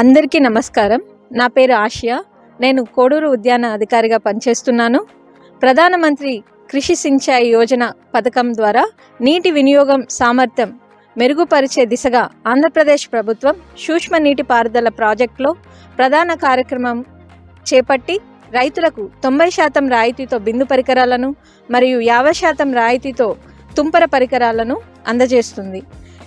అందరికీ నమస్కారం. నా పేరు ఆసియా నేను కోడూరు ఉద్యాన అధికారిగా పనిచేస్తున్నాను. ప్రధానమంత్రి కృషి సించాయి యోజన పథకం ద్వారా నీటి వినియోగం సామర్థ్యం మెరుగుపరిచే దిశగా ఆంధ్రప్రదేశ్ ప్రభుత్వం సూక్ష్మ నీటి పారుదల ప్రాజెక్టులో ప్రధాన కార్యక్రమం చేపట్టి రైతులకు తొంభై శాతం రాయితీతో బిందు పరికరాలను మరియు యాభై శాతం రాయితీతో తుంపర పరికరాలను అందజేస్తుంది.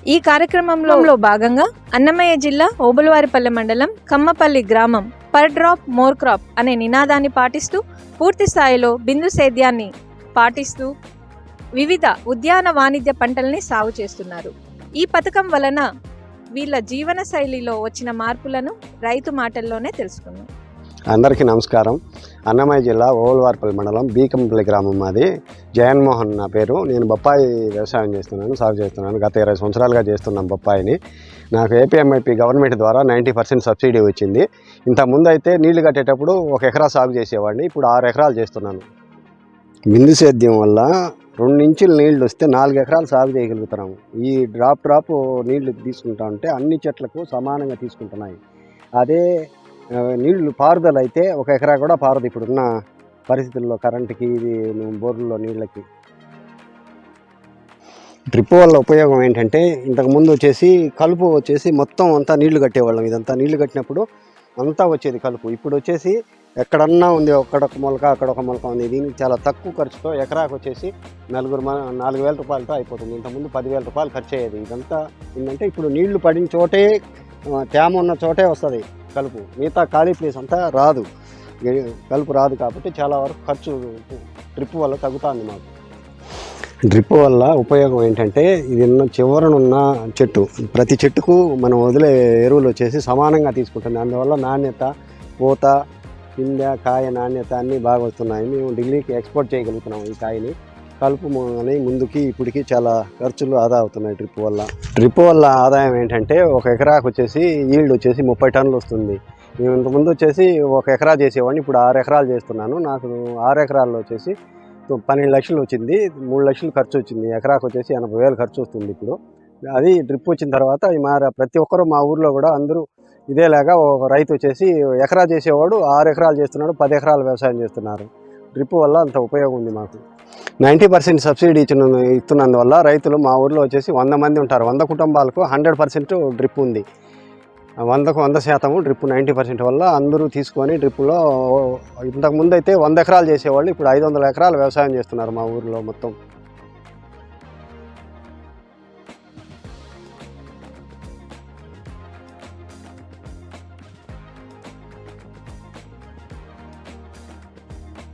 ఈ కార్యక్రమంలో భాగంగా అన్నమయ్య జిల్లా ఓబులవారిపల్లె మండలం కమ్మపల్లి గ్రామం పర్ డ్రాప్ మోర్ క్రాప్ అనే నినాదాన్ని పాటిస్తూ పూర్తి స్థాయిలో బిందు సేద్యాన్ని పాటిస్తూ వివిధ ఉద్యాన వాణిజ్య పంటల్ని సాగు చేస్తున్నారు. ఈ పథకం వలన వీళ్ళ జీవన శైలిలో వచ్చిన మార్పులను రైతు మాటల్లోనే తెలుసుకున్నాం అందరికీ నమస్కారం. అన్నమయ్య జిల్లా ఓల్వార్పల్లి మండలం బీకంపల్లి గ్రామం మాది. జగన్మోహన్ నా పేరు. నేను బొప్పాయి వ్యవసాయం చేస్తున్నాను సాగు చేస్తున్నాను. గత ఇరవై సంవత్సరాలుగా చేస్తున్నాను బొప్పాయిని. నాకు ఏపీఎంఐపి గవర్నమెంట్ ద్వారా నైంటీ పర్సెంట్ సబ్సిడీ వచ్చింది. ఇంతకుముందు అయితే నీళ్ళు కట్టేటప్పుడు ఒక ఎకరా సాగు చేసేవాడిని. ఇప్పుడు ఆరు ఎకరాలు చేస్తున్నాను. బిందు సేద్యం వల్ల రెండు ఇంచుల నీళ్ళు వస్తే నాలుగు ఎకరాలు సాగు చేయగలుగుతున్నాము. ఈ డ్రాప్ డ్రాప్ నీళ్ళు తీసుకుంటా ఉంటే అన్ని చెట్లకు సమానంగా తీసుకుంటున్నాయి. అదే నీళ్ళు పారుదల అయితే ఒక ఎకరా కూడా పారదు ఇప్పుడున్న పరిస్థితుల్లో కరెంటుకి ఇది బోర్లలో నీళ్ళకి. డ్రిప్ వల్ల ఉపయోగం ఏంటంటే ఇంతకుముందు వచ్చేసి కలుపు వచ్చేసి మొత్తం అంతా నీళ్ళు కట్టేవాళ్ళం. ఇదంతా నీళ్ళు కట్టినప్పుడు అంతా వచ్చేది కలుపు. ఇప్పుడు వచ్చేసి ఎక్కడన్నా ఉంది ఒక్కడొక మొలక అక్కడొక మొలక ఉంది. దీనికి చాలా తక్కువ ఖర్చుతో ఎకరాకు వచ్చేసి నలుగురు నాలుగు వేల రూపాయలతో అయిపోతుంది. ఇంతకుముందు పదివేల రూపాయలు ఖర్చు అయ్యేది ఇదంతా ఏంటంటే ఇప్పుడు నీళ్ళు పడిన చోటే తేమ ఉన్న చోటే వస్తుంది. కలుపు. మిగతా ఖాళీ ప్లేస్ అంతా రాదు. కలుపు రాదు కాబట్టి చాలా వరకు ఖర్చు డ్రిప్ వల్ల తగ్గుతుంది మాకు. డ్రిప్ వల్ల ఉపయోగం ఏంటంటే ఇది చివరనున్న చెట్టు. ప్రతి చెట్టుకు మనం వదిలే ఎరువులు వచ్చేసి సమానంగా తీసుకుంటుంది అందువల్ల నాణ్యత పూత పిందె కాయ నాణ్యత అన్నీ బాగా వస్తున్నాయి. మేము ఢిల్లీకి ఎక్స్పోర్ట్ చేయగలుగుతున్నాం ఈ కాయని. కలుపు అని ముందుకి ఇప్పటికి చాలా ఖర్చులు ఆదా అవుతున్నాయి డ్రిప్ వల్ల. డ్రిప్ వల్ల ఆదాయం ఏంటంటే ఒక ఎకరాకు వచ్చేసి ఈల్డ్ వచ్చేసి ముప్పై టన్నులు వస్తుంది. నేను ఇంతకుముందు వచ్చేసి ఒక ఎకరా చేసేవాడిని ఇప్పుడు ఆరు ఎకరాలు చేస్తున్నాను. నాకు ఆరు ఎకరాల్లో వచ్చేసి పన్నెండు లక్షలు వచ్చింది మూడు లక్షలు ఖర్చు వచ్చింది. ఎకరాకు వచ్చేసి ఎనభై వేలు ఖర్చు వస్తుంది ఇప్పుడు. అది డ్రిప్ వచ్చిన తర్వాత మా ప్రతి ఒక్కరు మా ఊర్లో కూడా అందరూ ఇదేలాగా ఒక రైతు వచ్చేసి ఎకరా చేసేవాడు ఆరు ఎకరాలు చేస్తున్నాడు పది ఎకరాలు వ్యవసాయం చేస్తున్నారు. డ్రిప్ వల్ల అంత ఉపయోగం ఉంది మాకు. నైంటీ పర్సెంట్ సబ్సిడీ ఇచ్చిన ఇస్తున్నందువల్ల రైతులు మా ఊర్లో వచ్చేసి వంద మంది ఉంటారు. వంద కుటుంబాలకు హండ్రెడ్ పర్సెంట్ డ్రిప్ ఉంది. వందకు వంద శాతము డ్రిప్ నైంటీ పర్సెంట్ వల్ల అందరూ తీసుకొని డ్రిప్లో ఇంతకుముందు అయితే వంద ఎకరాలు చేసేవాళ్ళు ఇప్పుడు ఐదు వందల ఎకరాలు వ్యవసాయం చేస్తున్నారు మా ఊరిలో మొత్తం.